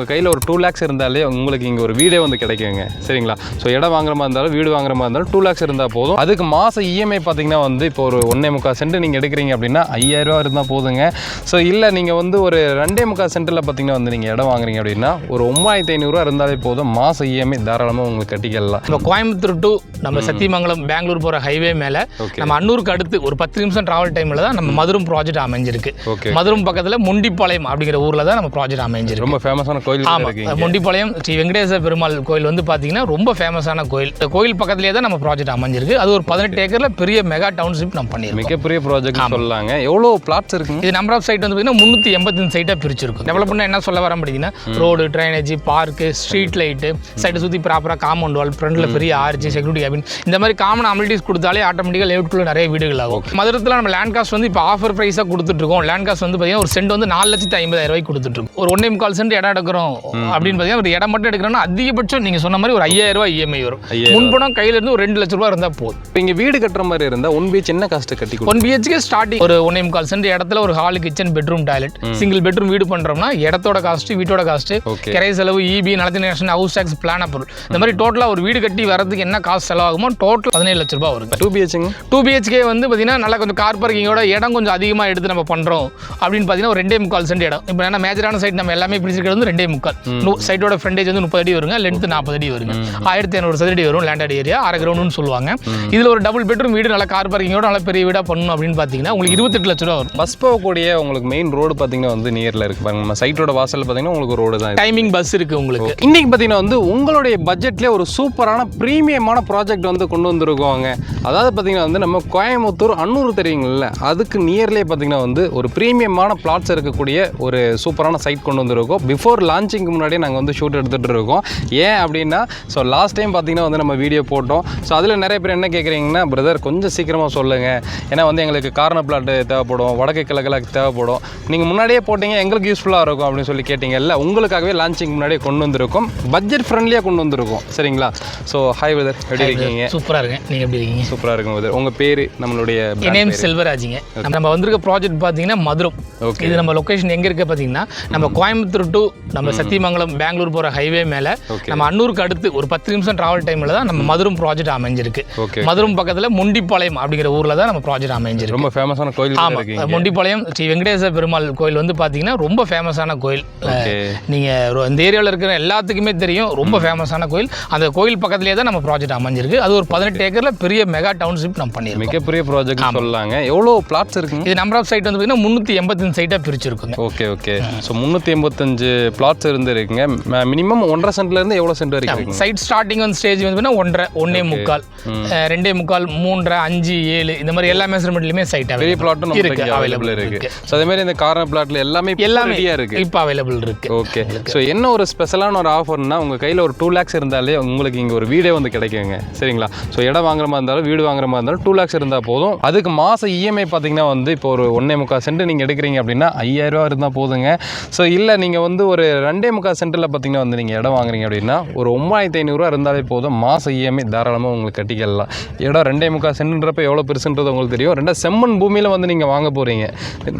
உங்கள் கையில் ஒரு டூ லேக்ஸ் இருந்தாலே உங்களுக்கு இங்கே ஒரு வீடே வந்து கிடைக்குங்க. சரிங்களா? ஸோ இடம் வாங்குற மாதிரி இருந்தாலும் வீடு வாங்குற மாதிரி இருந்தாலும் டூ லேக்ஸ் இருந்தால் போதும். அதுக்கு மாதம் இஎம்ஐ பார்த்தீங்கன்னா வந்து இப்போ ஒரு ஒன்றே முக்கால் சென்ட் நீங்கள் எடுக்கிறீங்க அப்படின்னா ஐயாயிரரூவா இருந்தால் போதுங்க. ஸோ இல்லை நீங்கள் வந்து ஒரு ரெண்டே முக்கால் சென்ட்டில் பார்த்தீங்கன்னா வந்து நீங்கள் இடம் வாங்குறீங்க அப்படின்னா ஒரு ஒம்பாயிரத்தி ஐநூறுரூவா இருந்தாலே போதும். மாதம் இஎம்ஐ தாராளமாக உங்களுக்கு கட்டிக்கலாம். நம்ம கோயம்புத்தூர் டு நம்ம சத்தியமங்கலம் பெங்களூர் போகிற ஹைவே மேலே நம்ம அன்னூருக்கு அடுத்து ஒரு பத்து நிமிஷம் டிராவல் டைமில் தான் நம்ம மதுரம் ப்ராஜெக்ட் அமைஞ்சிருக்கு. மதுரம் பக்கத்தில் முண்டிப்பாளையம் அப்படிங்கிற ஊரில் தான் நம்ம ப்ராஜெக்ட் அமைஞ்சிருக்கு. ரொம்ப ஃபேமஸான கோயில் ஆமாம் முண்டிப்பாளையம் ஸ்ரீ வெங்கடேச பெருமாள் கோயில் வந்து பார்த்தீங்கன்னா ரொம்ப ஃபேமஸான கோயில். இந்த கோயில் பக்கத்துலேயே தான் நம்ம ப்ராஜெக்ட் அமைஞ்சிருக்கு. அது ஒரு பதினெட்டு ஏக்கரில் பெரிய மெகா டவுன்ஷிப் நம்ம பண்ணியிருக்கோம். மிகப்பெரிய ப்ராஜெக்ட் சொல்லலாங்க எவ்வளோ பிளாட்ஸ் இருக்குங்க? இது நம்பர் ஆஃப் சைட் வந்து பார்த்தீங்கன்னா முந்நூற்றி எண்பத்தஞ்சு சைட்டாக பிரிச்சிருக்கும். டெவலப்மெண்ட் என்ன சொல்ல வர அப்படின்னா road drainage park street light சைட்டை சுற்றி ப்ராப்பராக காம்பவுண்ட் வால் ஃப்ரண்ட்டில் பெரிய ஆர்ச்சி செக்யூரிட்டி கேபின் இந்த மாதிரி காமன் அமிலிட்டிஸ் கொடுத்தாலே ஆட்டோமேட்டிக்காக லேவுட்குள்ளே நிறைய வீடுகள் ஆகும். மதுரத்தில் நம்ம லேண்ட் காஸ்ட் வந்து இப்போ ஆஃபர் ப்ரைஸாக கொடுத்துட்ருக்கோம் லேண்ட் காஸ்ட் வந்து பார்த்தீங்கன்னா ஒரு சென்ட் வந்து நாலு லட்சத்து ஐம்பதாயிரம் ரூபாய்க்கு கொடுத்துட்ருக்கோம் ஒரு ஒன்றே முக்கால் சென்ட் இடம் எடுக்கிறோம். அப்படின்னு பார்த்தீங்கன்னா ஒரு இடம் மட்டும் எடுக்கிறோம்னா அதிகபட்சம் நீங்கள் சொன்ன மாதிரி ஒரு ஐயாயிரம் ரூபாய் இஎம்ஐ வரும். ஐயாயிரம் முன்பணம் கையில இருந்து ஒரு ரெண்டு லட்ச ரூபா இருந்தால் போதும். இப்போ இங்கே வீடு கட்டுற மாதிரி இருந்தால் ஒன் பிஹெச் என்ன காஸ்ட்டு கட்டி ஒன் பிஹெச்கே ஸ்டார்டிங் ஒரு ஒன்னே முக்கால் சென்ட் இடத்துல ஒரு hall kitchen bedroom toilet single bedroom வீடு பண்றோம்னா இடத்தோட காஸ்ட் வீட்டோட காஸ்ட் கிரை செலவு E இபி நிலத்தின் நேஷன் ஹவுஸ் டேக்ஸ் பிளான் பொருள் இந்த மாதிரி டோட்டலா ஒரு வீடு கட்டி வரதுக்கு என்ன காசு செலவாகுமோ டோட்டல் பதினேழு லட்ச ரூபாய் வருது. டூ பிஹெச்ங்க டூ பிஹெச்கே வந்து பார்த்தீங்கன்னா நல்லா கொஞ்சம் கார் பார்க்கிங்கோட இடம் கொஞ்சம் அதிகமாக எடுத்து நம்ம பண்ணுறோம் அப்படின்னு பார்த்தீங்கன்னா ஒரு ரெண்டே முக்கால் சென்ட் இடம். இப்போ என்ன மேஜரான சைட் நம்ம எல்லாமே பிடிச்சிருக்கிறது வந்து ரெண்டே முக்கால். சைட்டோட ஃப்ரண்டேஜ் வந்து முப்பது அடி வருங்க லென்த் நாற்பது அடி வருங்க. ஆயிரத்தி ஐநூறு சதுரடி வரும் லேண்டட் ஏரியா அரை கிரவுண்டுன்னு சொல்லுவாங்க. இதில் ஒரு டபுள் பெட்ரூம் வீடு நல்லா கார் பார்க்கிங்கோட நல்லா பெரிய வீடாக பண்ணணும் அப்படின்னு பார்த்தீங்கன்னா உங்களுக்கு இருபத்தெட்டு லட்ச ரூபா வரும். பஸ் போகக்கூடிய உங்களுக்கு மெயின் ரோடு பார்த்தீங்கன்னா வந்து நியரில் இருக்கு பாருங்க. நம்ம சைட்டோட வாசல் பார்த்தீங்கன்னா உங்களுக்கு ரோடு தான். டைமிங் பஸ் இருக்கு உங்களுக்கு. இன்னைக்கு பார்த்தீங்கன்னா வந்து உங்களுடைய பட்ஜெட்லேயே ஒரு சூப்பரான ப்ரீமியமான ப்ராஜெக்ட் வந்து கொண்டு வந்திருக்கோங்க. அதாவது பார்த்தீங்கன்னா வந்து நம்ம கோயம்புத்தூர் அன்னூர் தெரியுங்கள்ல அதுக்கு நியர்லேயே பார்த்தீங்கன்னா வந்து ஒரு ப்ரீமியமான பிளாட்ஸ் இருக்கக்கூடிய ஒரு சூப்பரான சைட் கொண்டு வந்திருக்கோம். பிஃபோர் லான்ச்சிங்க்கு முன்னாடியே நாங்கள் வந்து ஷூட் எடுத்துகிட்டு இருக்கோம் ஏன் அப்படின்னா ஸோ லாஸ்ட் டைம் பார்த்தீங்கன்னா வந்து நம்ம வீடியோ போட்டோம். ஸோ அதில் நிறைய பேர் என்ன கேட்குறீங்கன்னா பிரதர் கொஞ்சம் சீக்கிரமாக சொல்லுங்கள் ஏன்னா வந்து எங்களுக்கு கார்னர் பிளாட் தேவைப்படும் வடக்கு கிழக்கில் தேவைப்படும். நீங்கள் முன்னாடியே போட்டீங்க எங்களுக்கு யூஸ்ஃபுல்லாக இருக்கும் அப்படின்னு சொல்லி கேட்டீங்கல்ல உங்களுக்காகவே லான்ச்சிங் முன்னாடியே கொண்டு வந்திருக்கோம். பட்ஜெட் ஃப்ரெண்ட்லியாக கொண்டு வந்திருக்கோம். சரிங்களா? ஸோ ஹாய் பிரதர் எப்படி இருக்கீங்க? சூப்பராக இருக்கேன். நீங்கள் எப்படி இருக்கீங்க? சூப்பராக இருக்கும் பிரதர் உங்கள் பேர் நம்மளுடைய நேம் செல்வராஜுங்க. நம்ம வந்திருக்க ப்ராஜெக்ட் பார்த்தீங்கன்னா மதுரம் Okay. இது நம்ம லொகேஷன் எங்கே இருக்கு பார்த்தீங்கன்னா நம்ம கோயம்புத்தூர் டு நம்ம சத்தியமங்கலம் பெங்களூர் போகிற ஹைவே மேலே. நம்ம அன்னூருக்கு அடுத்து ஒரு பத்து நிமிஷம் டிராவல் டைமில் தான் நம்ம மதுரம் ப்ராஜெக்ட் அமைஞ்சிருக்கு. மதுரம் பக்கத்தில் முண்டிப்பாளையம் அப்படிங்கிற ஊரில் தான் நம்ம ப்ராஜெக்ட் அமைஞ்சிருக்கு. ரொம்ப ஃபேமஸான கோயில் ஆமாம் இருக்கீங்க. முண்டிப்பாளையம் ஸ்ரீ வெங்கடேச பெருமாள் கோயில் வந்து பார்த்தீங்கன்னா ரொம்ப ஃபேமஸான கோயில். ஓகே நீங்கள் இந்த ஏரியாவில் இருக்கிற எல்லாத்துக்குமே தெரியும் ரொம்ப ஃபேமஸான கோயில். அந்த கோயில் பக்கத்துலேயே தான் நம்ம ப்ராஜெக்ட் அமைஞ்சிருக்கு. அது ஒரு பதினெட்டு ஏக்கரில் பெரிய மெகா டவுன்ஷிப் நம்ம பண்ணியிருக்கோம். மிகப்பெரிய ப்ராஜெக்ட் சொல்லலாங்க எவ்வளோ பிளாட்ஸ் இருக்குங்க? இது நம்பர் ஆஃப் சைட் வந்து பார்த்தீங்கன்னா முந்நூற்றி எண்பத்தஞ்சு சைட்டாக பிரிச்சிருக்குங்க. ஓகே ஓகே ஸோ முந்நூற்றி எண்பத்தஞ்சு பிளாட்ஸ் இருந்து இருக்குங்க மினிமம் ஒன்றரை சென்ட்ல இருந்து எவ்வளோ சென்ட் வரைக்கும் சைட் ஸ்டார்டிங் வந்து ஸ்டேஜ் வந்து ஒன்றரை ஒன்றே முக்கால். ரெண்டே முக்கால் மூன்றரை அஞ்சு ஏழு இந்த மாதிரி எல்லா மெஷர்மெண்ட்லையுமே சைட் பெரிய பிளாட்டும் இருக்கு, அவைலபிள் இருக்கு. ஸோ அதே மாதிரி இந்த கார்னர் பிளாட்ல எல்லாமே எல்லாமே இருக்கு. இப்போ அவைலபிள் இருக்கு. ஓகே ஸோ என்ன ஒரு ஸ்பெஷலான ஒரு ஆஃபர்னா உங்கள் கையில் ஒரு டூ லேக்ஸ் இருந்தாலே உங்களுக்கு இங்கே ஒரு வீடே வந்து கிடைக்குங்க. சரிங்களா? ஸோ இடம் வாங்குற மாதிரி இருந்தாலும் வீடு வாங்குற மாதிரி இருந்தாலும் டூ லேக்ஸ் இருந்தால் போதும். அதுக்கு மாதம் இஎம்ஐ பார்த்தீங்கன்னா வந்து இப்போ ஒரு ஒன்றே முக்கால் சென்ட் நீங்கள் எடுக்கிறீங்க அப்படின்னா ஐயாயிரரூவா இருந்தால் போதுங்க. ஸோ இல்லை நீங்கள் வந்து ஒரு ரெண்டே முக்கால் சென்ட்டில் பார்த்தீங்கன்னா வந்து நீங்கள் இடம் வாங்குறீங்க அப்படின்னா ஒரு ஒம்பாயிரத்தி ஐநூறுரூவா இருந்தாலே போதும். மாதம் இஎம்ஐ தாராளமாக உங்களுக்கு கட்டிக்கலாம். இடம் ரெண்டே முக்கால் சென்ட்ன்றப்ப எவ்வளோ பெருசுன்றது உங்களுக்கு தெரியும். ரெண்டா செம்மண் பூமியில் வந்து நீங்கள் வாங்க போகிறீங்க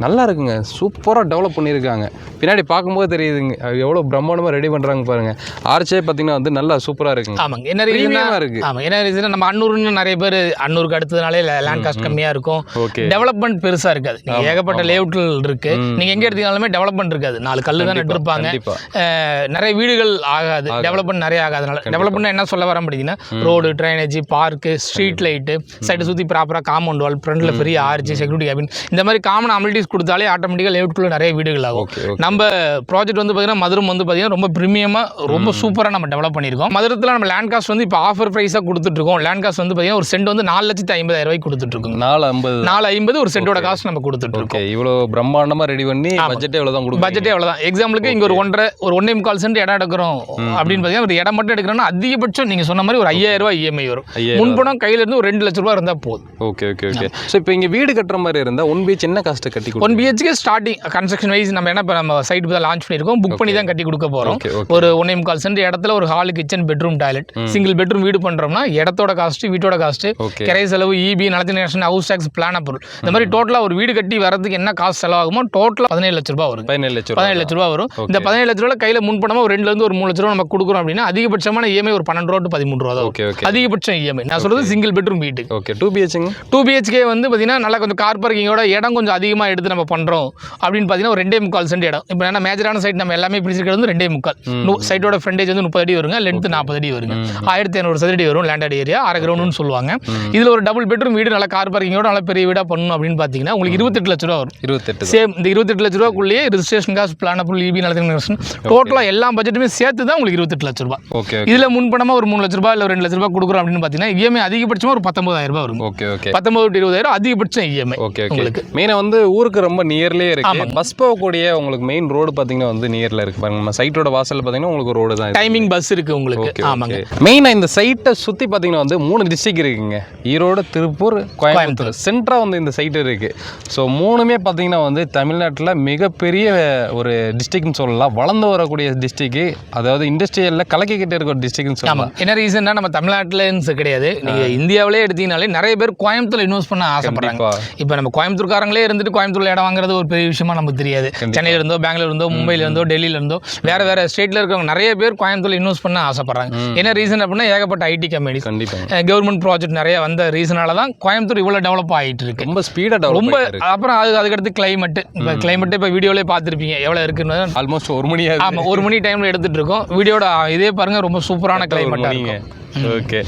நல்லா இருக்குங்க. சூப்பராக டெவலப் பண்ணியிருக்காங்க. பின்னாடி பார்க்கும்போது தெரியுதுங்க. எவ்வளோ பிரம்மாண்டமாக ரெடி பண்ணுறாங்க பாருங்க. ஆர்ச்சே பார்த்தீங்கன்னா வந்து நல்லா சூப்பராக இருக்குங்க. ஆமாங்க. என்ன ரீசன் Premium-ஆ இருக்கு. ஆமாம் என்ன ரீசன் நம்ம அன்னூர்னு நிறைய பேர் அன்னூருக்கு அடுத்ததுனாலே லேண்ட் காஸ்ட் கம்மியாக இருக்கும். டெவலப்மெண்ட் பெருசாக இருக்காது. ஏகப்பட்ட லேஅவுட்கள் இருக்கு. நீங்கள் எங்கே எடுத்தீங்கனாலுமே டெவலப்மெண்ட் இருக்காது. நாலு கல்லு தான் நட்டிருப்பாங்க நிறைய வீடுகள் ஆகாது. டெவலப்மெண்ட் நிறைய ஆகாதனால. டெவலப்மெண்ட் என்ன சொல்ல வர முடியுதுன்னா road drainage park street light சைட்டை சுற்றி ப்ராப்பராக காம்பவுண்ட் வால் ஃப்ரண்ட்டில் பெரிய ஆர்ச்சி செக்யூரிட்டி கேபின் இந்த மாதிரி காமன் அமிலிட்டிஸ் கொடுத்தாலே ஆட்டோமேட்டிக்காக லேஅவுட்குள்ளே நிறைய வீடுகள் ஆகும். நம்ம ப்ராஜெக்ட் வந்து பார்த்தீங்கன்னா மதுரம் வந்து பார்த்தீங்கன்னா ரொம்ப ப்ரீமியமாக ரொம்ப சூப்பராக நம்ம டெவலப் பண்ணியிருக்கோம். மதுரத்தில் நம்ம லேண்ட் காஸ்ட் வந்து இப்போ ஆஃபர் ப்ரைஸாக கொடுத்துட்ருக்கோம் லேண்ட் காஸ்ட் வந்து பார்த்தீங்கன்னா ஒரு சென்ட் வந்து நாலு லட்சத்தி ஐம்பதாயிரம் ரூபாய்க்கு கொடுத்துட்ருக்கோங்க நாலு ஐம்பது. நாலு ஐம்பது ஒரு சென்ட்டோட காஸ்ட் நம்ம கொடுத்துட்ருக்கோம் இவ்வளோ பிரம்மாண்டமாக ரெடி பண்ணி பட்ஜெட்டே எவ்வளோ தான் கொடுக்கும் பட்ஜெட்டே அவ்வளோதான் எக்ஸாம்பிளுக்கு இங்கே ஒரு ஒன்றரை ஒரு ஒன்றே முக்கால் சென்ட் இடம் எடுக்கிறோம் அப்படின்னு பார்த்தீங்கன்னா ஒரு இடம் மட்டும் எடுக்கிறோம்னா அதிகபட்சம் நீங்கள் சொன்ன மாதிரி ஒரு ஐயாயிரம் ரூபாய் இஎம்ஐ வரும். ஐயாயிரம் முன்பணம் கையில இருந்து ஒரு ரெண்டு லட்ச ரூபாய் இருந்தால் போதும். ஓகே ஓகே ஓகே ஸோ இப்போ இங்கே வீடு கட்டுற மாதிரி இருந்தால் ஒன் பிஹெச் என்ன காஸ்ட்டு கட்டி one BHK starting construction wise நம்ம என்ன இப்போ நம்ம சைட் தான் லான்ச் பண்ணியிருக்கோம். புக் பண்ணி தான் கட்டி கொடுக்க போகிறோம் ஒரு ஒன்றே முக்கால் சென்ட் இடத்துல ஒரு hall kitchen bedroom toilet single bedroom வீடு பண்ணுறோம்னா இடத்தோட காஸ்ட் வீட்டோட காஸ்ட் கிரை செலவு E இபி நிலத்தின் நேஷன் ஹவுஸ் டேக்ஸ் பிளான் பொருள். இந்த மாதிரி டோட்டலாக ஒரு வீடு கட்டி வரதுக்கு என்ன காசு செலவாகுமோ டோட்டலாக பதினேழு லட்ச ரூபாய் வரும். பதினேழு லட்சம் ரூபா பதினேழு லட்ச ரூபா வரும். இந்த பதினேழு லட்ச ரூபா கையில் முன்பணமாக ஒரு ரெண்டுலேருந்து ஒரு மூணு லட்ச ரூபா நம்ம கொடுக்குறோம் அப்படின்னா அதிகபட்சமான இஎம்ஐ ஒரு பன்னெண்டு ரூபா to பதிமூணு ரூபா ஓகே ஓகே. அதிகபட்சம் இஎம்ஐ நான் சொல்கிறது சிங்கிள் பெட்ரூம் வீட்டுக்கு. ஓகே டூ பிஹெச்ங்க டூ பிஹெச்கே வந்து பார்த்தீங்கன்னா நல்லா கொஞ்சம் கார் பார்க்கிங்கோட இடம் கொஞ்சம் அதிகமாக எடுத்து நம்ம பண்ணுறோம் அப்படின்னு பார்த்தீங்கன்னா ஒரு ரெண்டே முக்கால் சென்ட் இடம். இப்போ என்ன மேஜரான சைட் நம்ம எல்லாமே பிடிச்சிருக்கிறது வந்து ரெண்டே முக்கால். சைட்டோட ஃப்ரண்டேஜ் வந்து முப்பது அடி வருங்க லென்த் நாற்பது அடி வருங்க. ஆயிரத்தி ஐநூறு சதுரடி வரும் லேண்டட் ஏரியா அரை கிரவுண்டுன்னு சொல்லுவாங்க. இதில் ஒரு டபுள் பெட்ரூம் வீடு நல்லா கார் பார்க்கிங்கோட நல்லா பெரிய வீடாக பண்ணணும் அப்படின்னு பார்த்தீங்கன்னா உங்களுக்கு இருபத்தெட்டு லட்ச ரூபா வரும். இருபத்தெட்டு சேம் இந்த இருபத்தெட்டு லட்ச ரூபாக்குள்ளேயே ரெஜிஸ்ட்ரேஷன் காசு பிளான் அப்புறம் இபி நடத்தி டோட்டலாக எல்லா பட்ஜெட்டுமே சேர்த்து தான் உங்களுக்கு இருபத்தெட்டு லட்ச ரூபா ஓகே இதில் முன்பணமாக ஒரு மூணு லட்ச ரூபாய் இல்லை ரெண்டு லட்ச ரூபாய் கொடுக்குறோம் அப்படின்னு பார்த்தீங்கன்னா இஎம்ஐ அதிகபட்சமாக ஒரு பத்தொன்பதாயிரம் ரூபாய் வரும். ஓகே ஓகே பத்தொன்பது to இருபதாயிரம் அதிகபட்சம் இஎம்ஐ ஓகே ஓகே உங்களுக்கு. மெயினாக வந்து ஊருக்கு ரொம்ப நியர்லேயே இருக்கு. பஸ் போகக்கூடிய உங்களுக்கு மெயின் ரோடு பார்த்தீங்கன்னா வந்து நியரில் இருக்கு. பாருங்க நம்ம சைட்டோட வாசல் பார்த்தீங்கன்னா உங்களுக்கு ரோடு தான் டைமிங் பஸ் இருக்கு உங்களுக்கு. ஆமாங்க. மெயினாக இந்த சைட்டை சுற்றி பார்த்தீங்கன்னா வந்து மூணு டிஸ்ட்ரிக்ட் இருக்குங்க. ஈரோடு திருப்பூர் கோயம்புத்தூர். சென்டராக வந்து இந்த சைட் இருக்கு. ஸோ மூணுமே பார்த்தீங்கன்னா வந்து தமிழ்நாட்டில் மிகப்பெரிய ஒரு டிஸ்ட்ரிக்ட்னு சொல்லலாம். வளர்ந்து வரக்கூடிய டிஸ்ட்ரிக்ட் அதாவது இண்டஸ்ட்ரியலில் கலக்கிக்கிட்டே இருக்க ஒரு டிஸ்ட்ரிக்ட்னு சொல்லலாம் என்ன ரீசன்னா நம்ம தமிழ்நாட்டில் கிடையாது. நீங்கள் இந்தியாவிலே எடுத்தீங்கனாலே நிறைய பேர் கோயம்புத்தூர்ல இன்வெஸ்ட் பண்ண ஆசைப்படுறாங்க. இப்போ நம்ம கோயம்புத்தூர்காரங்களே இருந்துட்டு கோயம்புத்தூர்ல இடம் வாங்குறது ஒரு பெரிய விஷயமா நமக்கு தெரியாது. சென்னையில இருந்தோ பெங்களூர் இருந்தோ மும்பைல இருந்தோ டெல்லியில இருந்தோ வேற வேற ஸ்டேட்ல இருக்கிறவங்க நிறைய பேர் கோயம்புத்தூர்ல இன்வெஸ்ட் பண்ண ஆசைப்படுறாங்க. என்ன ரீசன் அப்படின்னா ஏகப்பட்ட ஐடி கண்டிப்பாக கவர்மெண்ட் ப்ராஜெக்ட் நிறைய வந்த ரீசனால தான் கோயம்புத்தூர் இவ்வளோ டெவலப் ஆகிட்டு இருக்கு. ரொம்ப ஸ்பீடாக ரொம்ப அப்புறம் அது அதுக்கடுத்து கிளைமேட் இப்போ கிளைமேட் இப்போ வீடியோலே பார்த்துருப்பீங்க. எவ்வளோ இருக்குன்னு. ஆல்மோஸ்ட் ஒரு மணி ஆமாம் ஒரு மணி டைமில் எடுத்துட்டு இருக்கோம். வீடியோட இதே பாருங்க ரொம்ப சூப்பரான கிளைமேட்டாக இருக்கும். ஓகே.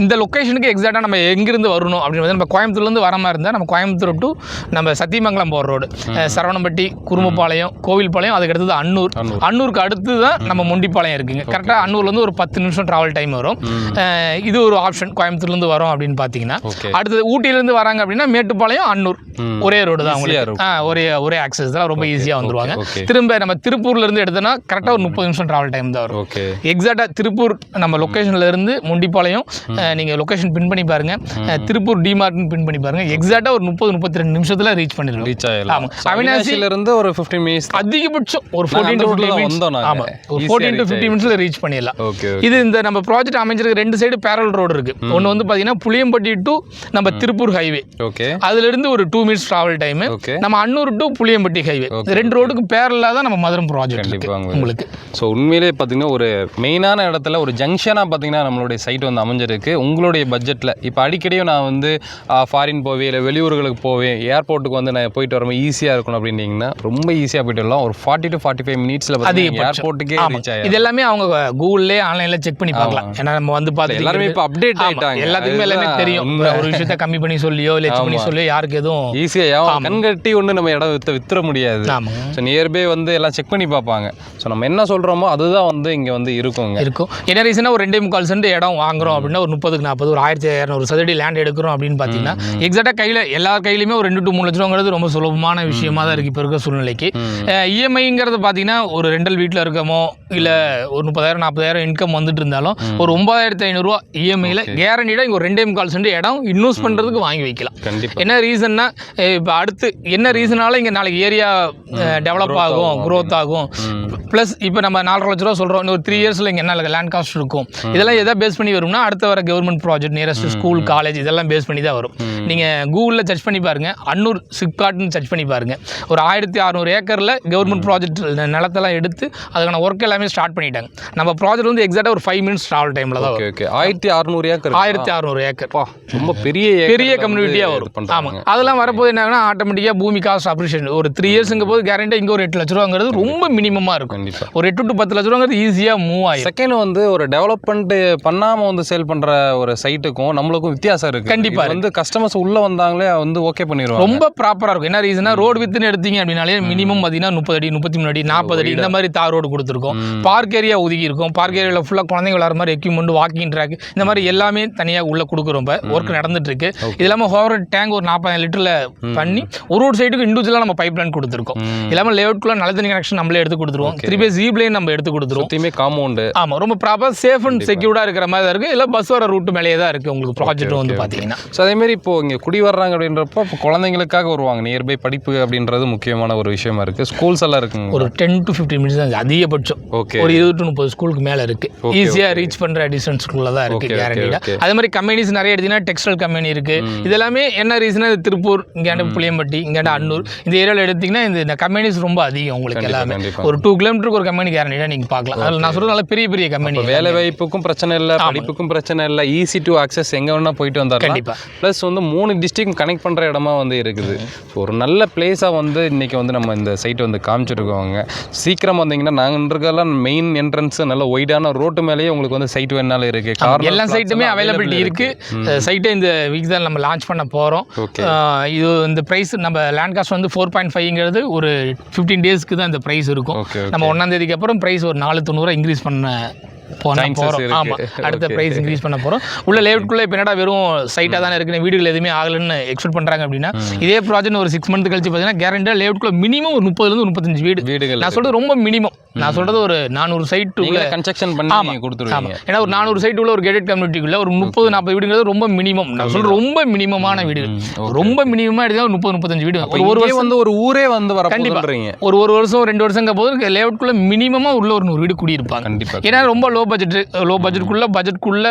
இந்த லொக்கேஷனுக்கு எக்ஸாக்டாக நம்ம எங்கிருந்து வரணும் அப்படின்னு நம்ம கோயம்புத்தூர்லேருந்து வர மாதிரி இருந்தால் நம்ம கோயம்புத்தூர் டு நம்ம சத்தியமங்கலம் போகிற ரோடு சரவணம்பட்டி குருமப்பாளையம் கோவில்பாளையம் அதுக்கு அடுத்தது அன்னூர். அன்னூர். அன்னூருக்கு அடுத்து தான் நம்ம மொண்டிப்பாளையம் இருக்குங்க. கரெக்டாக அன்னூர்லேருந்து ஒரு பத்து நிமிஷம் ட்ராவல் டைம் வரும். இது ஒரு ஆப்ஷன் கோயம்புத்தூர்லேருந்து வரோம் அப்படின்னு பார்த்தீங்கன்னா அடுத்தது ஊட்டியிலேருந்து வராங்க அப்படின்னா மேட்டுப்பாளையம் அன்னூர். ஒரே ரோடு தான். ஆ, ஒரே ஒரே ஆக்சஸ் தான். ரொம்ப ஈஸியாக வந்துருவாங்க. திரும்ப நம்ம திருப்பூர்ல இருந்து எடுத்தோன்னா கரெக்டாக ஒரு முப்பது நிமிஷம் ட்ராவல் டைம் தான் வரும். எக்ஸாக்டாக திருப்பூர் நம்ம லொக்கேஷன்ல இருந்து முண்டிப்பாளையம் அஹ், நீங்க லொகேஷன் பின் பண்ணி பாருங்க. திருப்பூர் டிமார்ட்னு பின் பண்ணி பாருங்க. எக்ஸாக்டாக ஒரு முப்பது முப்பத்தி ரெண்டு நிமிஷத்துல ரீச் பண்ணிடுவோம். ரீச் ஆயிடலாம். ஆமா. So, அவினாசியில இருந்து ஒரு 15 மினிட்ஸ் அதிகபட்சம் ஒரு ஃபோர்டீன் டு ஃபிஃப்டி தான் வந்தோம் நாங்க. ஆமா. ஒரு ஃபோர்டீன் டு ஃபிஃப்டி மினிட்ஸ்ல ரீச் பண்ணிடலாம். இது இந்த நம்ம ப்ராஜெக்ட் அமைஞ்சிருக்க ரெண்டு சைடு பேரல் ரோடு இருக்கு. ஒன்று வந்து பார்த்தீங்கன்னா புளியம்பட்டி டு நம்ம திருப்பூர் ஹைவே ஓகே அதுல இருந்து ஒரு டூ மினிட்ஸ் டிராவல் டைம் நம்ம அன்னூர் டு புளியம்பட்டி ஹைவே ரெண்டு ரோடுக்கு பேரலாக தான் நம்ம மதுரம் ப்ராஜெக்ட். உங்களுக்கு. ஸோ உண்மையிலே பார்த்தீங்கன்னா ஒரு மெயினான இடத்துல ஒரு ஜங்ஷனாக பார்த்தீங்கன்னா நம்மளுடைய சைட் வந்து அமைஞ்சிருக்கு. உங்களுடைய பட்ஜெட்டில் இப்போ அடிக்கடியும் நான் வந்து ஃபாரின் போவேன் இல்லை வெளியூர்களுக்கு போவேன் ஏர்போர்ட்டுக்கு வந்து நான் போயிட்டு வரும்போது ஈஸியாக இருக்கணும் அப்படின்னீங்கன்னா ரொம்ப ஈஸியாக போயிட்டு வரலாம். ஒரு ஃபார்ட்டி டு ஃபார்ட்டி ஃபைவ் மினிட்ஸில் பார்த்தீங்கன்னா ஏர்போர்ட்டுக்கே. ரீச் ஆகிடும் இது எல்லாமே அவங்க கூகுள்லேயே ஆன்லைன்ல செக் பண்ணி பார்க்கலாம். ஏன்னா நம்ம வந்து பார்த்து எல்லாருமே இப்போ அப்டேட் ஆயிட்டாங்க. எல்லாத்துக்குமே எல்லாமே தெரியும். ஒரு விஷயத்த கம்மி பண்ணி சொல்லியோ இல்லை பண்ணி சொல்லியோ யாருக்கு எதுவும் ஈஸியாக கண்கட்டி ஒன்று நம்ம இடம் வித்த வித்துற முடியாது. ஸோ நியர்பை வந்து எல்லாம் செக் பண்ணி பார்ப்பாங்க. ஸோ நம்ம என்ன சொல்கிறோமோ அதுதான் வந்து இங்கே வந்து இருக்குங்க. இருக்கும். என்ன ரீசனா ஒரு ரெண்டே முக்கால் சென்ட் இடம் வாங்குறோம் அப்படின்னா ஒரு முப்பதுக்கு நாற்பது ஒரு ஆயிரத்தி இரநூறு சதுரடி லேண்ட் எடுக்கிறோம் அப்படின்னு பார்த்தீங்கன்னா எக்ஸாக்டாக கையில் எல்லா கையிலுமே ஒரு ரெண்டு டு மூணு லட்ச ரூபாங்கிறது ரொம்ப சுலபமான விஷயமா தான் இருக்குது இப்போ இருக்க சூழ்நிலைக்கு. இஎம்ஐங்கிறது பார்த்தீங்கன்னா ஒரு ரெண்டல் வீட்டில் இருக்கமோ இல்லை ஒரு முப்பதாயிரம் நாற்பதாயிரம் இன்கம் வந்துட்டு இருந்தாலும் ஒரு ஒன்பதாயிரத்தி ஐநூறுரூவா இஎம்ஐயில் கேரண்டிடாக இங்கே ஒரு ரெண்டே முக்கால் சென்ட் இடம் இன்வெஸ்ட் பண்ணுறதுக்கு வாங்கி வைக்கலாம். என்ன ரீசன்னா இப்போ அடுத்து என்ன ரீசனால இங்கே நாளைக்கு ஏரியா டெவலப் ஆகும் growth ஆகும். ப்ளஸ் இப்போ நம்ம நாலரை லட்ச ரூபா சொல்கிறோம் இன்னும் ஒரு த்ரீ இயர்ஸில் இங்கே என்ன லேண்ட் காஸ்ட் இருக்கும். இதெல்லாம் எதை பேஸ் பண்ணி வரும்னா அடுத்த வர government project nearest school college இதெல்லாம் பேஸ் பண்ணி தான் வரும். நீங்கள் கூகுளில் சர்ச் பண்ணி பாருங்க. அன்னூர் சிப்காட்னு சர்ச் பண்ணி பாருங்க. ஒரு ஆயிரத்தி அறநூறு ஏக்கரில் கவர்மெண்ட் ப்ராஜெக்ட் நிலத்தெல்லாம் எடுத்து அதுக்கான ஒர்க் எல்லாமே ஸ்டார்ட் பண்ணிட்டாங்க. நம்ம ப்ராஜெக்ட் வந்து எக்ஸாக்டாக ஒரு ஃபைவ் மினிட்ஸ் ட்ராவல் டைமில் தான் ஓகே ஓகே ஆயிரத்தி அறநூறு ஏக்கர் ஆயிரத்தி அறநூறு ஏக்கர். ரொம்ப பெரிய பெரிய கம்யூனிட்டியாக வரும். ஆமாம் அதெல்லாம் வரப்போது என்ன ஆகுனா ஆட்டோமேட்டிக்காக பூமி காஸ்ட் அப்ரிஷியேஷன் ஒரு த்ரீ இயர்ஸுங்க போது கேரண்டியாக இங்கே ஒரு எட்டு லட்ச ரூபாங்கிறது ரொம்ப மினிமமாக இருக்கும். ஒரு எட்டு டு பத்து லட்ச ரூபாங்கிறது ஈஸியாக மூவ் ஆயிடும் செகண்ட் வந்து ஒரு டெவலப்மெண்ட் பண்ணாம வந்து சேல் பண்ற ஒரு சைட்டுக்கும் நம்மளுக்கும் வித்தியாசம் இருக்கு. கண்டிப்பா இது வந்து கஸ்டமர்ஸ் உள்ள வந்தாங்களே வந்து ஓகே பண்ணிடுவாங்க. ரொம்ப ப்ராப்பராக இருக்கும். என்ன ரீசனா ரோடு வித்துன்னு எடுத்தீங்க அப்படின்னாலே மினிமம் பார்த்தீங்கன்னா முப்பது அடி முப்பத்தி மூணு அடி நாற்பது அடி இந்த மாதிரி தார் ரோடு கொடுத்துருக்கோம். பார்க் ஏரியா ஒதுக்கி இருக்கும். பார்க் ஏரியாவில் ஃபுல்லாக குழந்தைங்க விளாட்ற மாதிரி எக்யூப்மெண்ட் வாக்கிங் ட்ராக் இந்த மாதிரி எல்லாமே தனியாக உள்ள கொடுக்குறோம் இப்போ. ஒர்க் நடந்துட்டு இருக்கு இது இல்லாமல் ஹோவர் டேங்க் ஒரு நாற்பதாயிரம் லிட்டரில் பண்ணி ஒரு ஒரு சைட்டுக்கு இண்டிவிஜுவலாக நம்ம பைப் லைன் கொடுத்துருக்கோம். இல்லாமல் லேஅவுட்குள்ள நல்ல தண்ணி கனெக்ஷன் நம்மளே எடுத்து கொடுத்துருவோம். த்ரீ ஈப் லைன் நம்ம எடுத்து கொடுத்துருவோம். சுத்தியுமே காம்பவுண்டு ஆமாம் ரொம்ப ப்ராப்பர் சேஃப் அண்ட் செக்யூர்டாக இருக்கிற மாதிரி தான் இருக்குது இல்லை பஸ் வர ரூட் மேலேயே தான் இருக்குது உங்களுக்கு ப்ராஜெக்ட் வந்து பார்த்தீங்கன்னா ஸோ அதேமாரி இப்போ இங்கே குடி வர்றாங்க அப்படின்றப்போ இப்போ குழந்தைங்களுக்காக வருவாங்க. நியர்பை படிப்பு அப்படின்றது முக்கியமான ஒரு விஷயமா இருக்குது ஸ்கூல்ஸ் எல்லாம் இருக்குங்க ஒரு டென் டு ஃபிஃப்டின் மினிட்ஸ் தான் அதிகபட்சம். ஓகே ஒரு இருபது டு முப்பது ஸ்கூலுக்கு மேலே இருக்குது ஈஸியாக ரீச் பண்ணுற டிஸ்டன்ஸ்குள்ளே தான் இருக்குது okay. அதே மாதிரி கம்பெனிஸ் நிறைய எடுத்தீங்கன்னா டெக்ஸ்டைல் கம்பெனி இருக்குது இதெல்லாமே என்ன ரீசனாக திருப்பூர் இங்கேண்ட புளியம்பட்டி இங்கேண்ட அன்னூர். இந்த ஏரியாவில் எடுத்தீங்கன்னா இந்த கம்பெனிஸ் ரொம்ப அதிகம் உங்களுக்கு எல்லாமே. ஒரு டூ கிலோமீட்டருக்கு ஒரு கம்பெனி கேரண்டிடாக நீங்கள் பார்க்கலாம். அதில் நான் சொல்கிறது நல்ல பெரிய பெரிய கம்பெனி வேலை வாய்ப்புக்கும் பிரச்சனை இல்லை படிப்புக்கும் பிரச்சனை இல்லை ஈஸி டு அக்சஸ் எங்கே வேணால் போயிட்டு வந்துடலாம் கண்டிப்பா. ப்ளஸ் வந்து மூணு டிஸ்ட்ரிக்ட் கனெக்ட் பண்ணுற இடமா வந்து இருக்குது. ஸோ ஒரு நல்ல பிளேஸாக வந்து இன்றைக்கி வந்து நம்ம இந்த சைட்டை வந்து காமிச்சிருக்கோங்க சீக்கிரம் வந்தீங்கன்னா நாங்கள் இருக்கெல்லாம் மெயின் என்ட்ரன்ஸ் நல்ல ஒய்டான ரோட்டு மேலேயே உங்களுக்கு வந்து சைட் வேணாலும் இருக்குது கார் எல்லா சைட்டுமே அவைலபிலிட்டி இருக்குது சைட்டை இந்த வீக் தான் நம்ம லான்ச் பண்ண போகிறோம் இது இந்த ப்ரைஸ் நம்ம லேண்ட் காஸ்ட் வந்து ஃபோர் பாயிண்ட் ஃபைவ்ங்கிறது ஒரு ஃபிஃப்டீன் டேஸ்க்கு தான் இந்த ப்ரைஸ் இருக்கும். நம்ம ஒன்றாம் தேதிக்கு அப்புறம் ப்ரைஸ் ஒரு நாலு தொண்ணூறு இன்க்ரீஸ் பண்ண போன Chances போகிறோம். ஆமாம் அடுத்த. ப்ரைஸ் இன்க்ரீஸ் பண்ண போகிறோம் உள்ள லேவுட்குள்ளே இப்போ என்னடா வெறும் சைட்டாக தானே இருக்குது வீடுகள் எதுவுமே ஆகலைன்னு எக்ஸ்பெக்ட் பண்ணுறாங்க அப்படின்னா இதே ப்ராஜெக்ட் ஒரு சிக்ஸ் மந்த் கழிச்சு பார்த்தீங்கன்னா கேரண்டியாக லேவுட்குள்ளே மினிமம் ஒரு முப்பதுலேருந்து முப்பத்தஞ்சு வீடு. வீடுகள் நான் சொல்கிறது ரொம்ப மினிமம் நான் சொல்கிறது ஒரு நானூறு சைட்டு நீங்களே கன்ஸ்ட்ரக்ஷன் பண்ணி கொடுத்துருவீங்க. ஏன்னா ஒரு நானூறு சைட் உள்ள ஒரு கேட்டட் கம்யூனிட்டிக்குள்ள ஒரு முப்பது நாற்பது வீடுங்கிறது ரொம்ப மினிமம் நான் சொல்ற ரொம்ப மினிமமான வீடுகள். ரொம்ப மினிமமா எடுத்தா ஒரு முப்பது முப்பத்தஞ்சு வீடு. ஒரு ஒரு வந்து ஒரு ஊரே வந்து வரப்போகுதுன்றீங்க ஒரு ஒரு வருஷம் ரெண்டு வருஷங்க போது லேஅவுட்குள்ள மினிமமா உள்ள ஒரு நூறு வீடு குடியிருப்பாங்க. கண்டிப்பாக ஏன்னா ரொம்ப லோ பட்ஜெட் லோ பட்ஜெட்குள்ள பட்ஜெட்குள்ள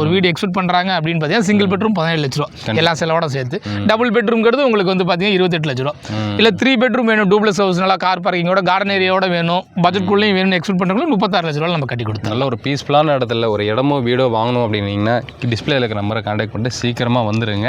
ஒரு வீடு எக்ஸ்பெக்ட் பண்றாங்க அப்படின்னு பார்த்தீங்கன்னா சிங்கிள் பெட்ரூம் பதினேழு லட்ச ரூபா. எல்லா செலவோட சேர்த்து. டபுள் பெட்ரூம்ங்கிறது உங்களுக்கு வந்து பார்த்தீங்கன்னா இருபத்தெட்டு லட்ச ரூபா. இல்லை த்ரீ பெட்ரூம் வேணும் டூப்ளஸ் ஹவுஸ் நல்லா கார் பார்க்கிங்கோட கார்டன் ஏரியாவோட வேணும் பட்ஜெட்குள்ளேயும் வேணும்னு எக்ஸ்பெக்ட் பண்ணுறவங்களுக்கு முப்பத்தாறு லட்ச ரூபா நம்ம கட்டி கொடுத்தோம் நல்ல ஒரு பீஸ்ஃபுல்லான இடத்துல ஒரு இடமோ வீடோ வாங்கணும் அப்படின்னீங்கன்னா டிஸ்பிளேல இருக்கிற நம்பரை காண்டாக்ட் பண்ணிட்டு சீக்கிரமாக வந்துடுங்க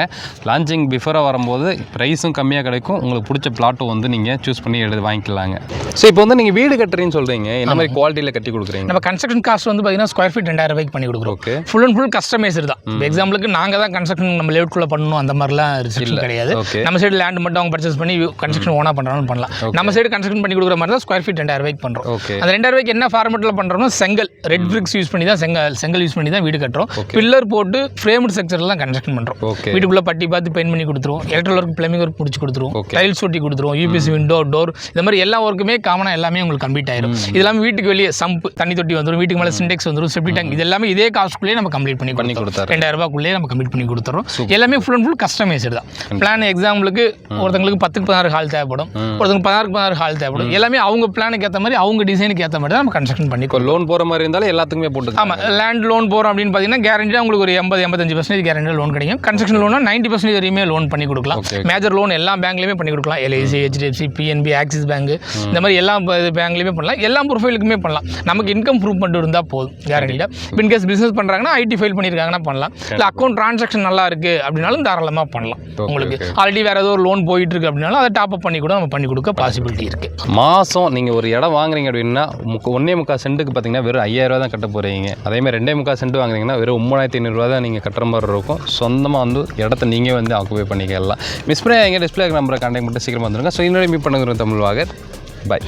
லான்ச்சிங் பிஃபோராக வரும்போது ப்ரைஸும் கம்மியாக கிடைக்கும். உங்களுக்கு பிடிச்ச பிளாட்டும் வந்து நீங்கள் சூஸ் பண்ணி எடுத்து வாங்கிக்கலாங்க. ஸோ இப்போ வந்து நீங்கள் வீடு கட்டுறீங்கன்னு சொல்கிறீங்க என்ன மாதிரி குவாலிட்டியில் கட்டி கொடுக்குறீங்க? நம்ம கன்ஸ்ட்ரக்ஷன் காஸ்ட் வந்து பார்த்தீங்கன்னா ஸ்கொயர் ஃபீட் ரெண்டாயிரம் ரூபாய்க்கு பண்ணி கொடுக்குறோம். Okay full and full customised தான். இப்போ எக்ஸாம்பிளுக்கு நாங்கள் தான் கன்ஸ்ட்ரக்ஷன் நம்ம லேவுட்குள்ளே பண்ணணும் அந்த மாதிரிலாம் ரிஸ்ட்ரிக்ஷன் கிடையாது. நம்ம சைடு லேண்ட் மட்டும் அவங்க பர்ச்சேஸ் பண்ணி கன்ஸ்ட்ரக்ஷன் ஓனாக பண்ணுறாலும் பண்ணலாம். நம்ம சைடு கன்ஸ்ட்ரக்ஷன் பண்ணி கொடுக்குற மாதிரி தான் ஸ்கொயர் ஃபீட் ரெண்டாயிரம் ரூபாய்க்கு பண்ணுறோம் அந்த ரெண்டாயிரம் ரூபாய்க்கு என்ன ஃபார்மெட்டில் பண்ணுறோம்னா செங்கல் ரெட் பிரிக்ஸ் யூஸ் பண்ணி தான் செங்கல் செங்கல் யூஸ் பண்ணி தான் வீடு கட்டுறோம். பில்லர் போட்டு ஃப்ரேம்டு ஸ்ட்ரக்சர்லாம் கன்ஸ்ட்ரக்ஷன் பண்ணுறோம் வீட்டுக்குள்ளே பட்டி பார்த்து பெயிண்ட் பண்ணி கொடுத்துருவோம். எலக்ட்ரல் ஒர்க் பிளம்பிங் ஒர்க் முடிச்சு கொடுத்துருவோம். டைல்ஸ் ஒட்டி கொடுத்துருவோம். யூபிஎஸ் விண்டோ டோர் இந்த மாதிரி எல்லா ஒர்க்குமே காமனாக எல்லாமே உங்களுக்கு கம்ப்ளீட் ஆயிரும். இது எல்லாமே வீட்டுக்கு வெளியே சம்ப் தண்ணி தொட்டி வந்துடும் வீட்டுக்கு மேலே சிண்டெக்ஸ் வந்துடும் செப்டி டேங்க் இது எல்லாமே இதே காஸ்ட்குள்ளேயே நம்ம கம்ப்ளீட் பண்ணி பண்ணி கொடுத்தாரு. ரெண்டாயிரம் ரூபாய்க்குள்ளேயே நம்ம கம்ப்ளீட் பண்ணி கொடுத்துறோம். எல்லாமே ஃபுல் அண்ட் ஃபுல் கஸ்டமைஸ்டு தான். பிளான் எக்ஸாம்பிளுக்கு ஒருத்தங்களுக்கு பத்துக்கு பதினாறு ஹால் தேவைப்படும். ஒருத்தங்களுக்கு பதினாறுக்கு பதினாறு ஹால் தேவைப்படும். எல்லாமே அவங்க பிளானுக்கு ஏற்ற மாதிரி அவங்க டிசைனுக்கு ஏற்ற மாதிரி தான் நம்ம கன்ஸ்ட்ரக்ஷன் பண்ணி லோன் போகிற மாதிரி இருந்தாலும் எல்லாத்துக்குமே போட்டு ஆமாம் லேண்ட் லோன் போகிறோம் அப்படின்னு பார்த்தீங்கன்னா கேரண்டியாக உங்களுக்கு ஒரு எண்பது எண்பத்தஞ்சு பர்சன்டேஜ் கேரண்டியாக லோன் கிடைக்கும். கன்ஸ்ட்ரக்ஷன் லோனா நைன்ட்டி பர்சன்டேஜ் வரையுமே லோன் பண்ணி கொடுக்கலாம். மேஜர் லோன் எல்லா பேங்க்லையுமே பண்ணி கொடுக்கலாம். LIC HDFC PNB Axis bank இந்த மாதிரி எல்லா பேங்க்லையுமே பண்ணலாம். எல்லா ப்ரொஃபைலுக்குமே பண்ணலாம். நமக்கு இன்கம் ப்ரூவ் பண்ணிட்டு இருந்தால் போதும். கேரண்டியாக இன்கேஸ் பிஸ்னஸ் பண்ணுறாங்கன்னா ஐடி ஃபைல் பண்ணியிருக்காங்கன்னா பண்ணலாம். இல்லை அக்கௌண்ட் ட்ரான்சாக்ஷன் நல்லா இருக்குது அப்படின்னாலும் தாராளமாக பண்ணலாம். உங்களுக்கு ஆல்ரெடி வேறு ஏதோ ஒரு லோன் போயிட்டு இருக்கு அப்படின்னாலும் அதை டாப் அப் பண்ணி கூட நம்ம பண்ணி கொடுக்க பாசிபிலிட்டி இருக்குது மாதம் நீங்கள் ஒரு இடம் வாங்குறீங்க அப்படின்னா முக்க ஒன்றே முக்கால் சென்ட்டுக்கு பார்த்தீங்கன்னா வெறும் ஐயாயிரம் ரூபா தான் கட்ட போகிறீங்க அதேமாதிரி ரெண்டே முக்கால் சென்ட் வாங்குறீங்கன்னா வெறும் ஒம்பதாயிரத்தி ஐநூறுரூவா தான் நீங்கள் கட்டுற மாதிரி இருக்கும். சொந்தமாக வந்து இடத்த நீங்கள் வந்து ஆக்குபை பண்ணிக்கலாம். மிஸ் பண்ணி எங்கள் டிஸ்பிளே நம்பரை கான்டாக்ட் பண்ணிட்டு சீக்கிரமாக வந்துருங்க. ஸோ இன்னொரு மீட் பண்ணுங்கிற தமிழ் வாகர். பாய்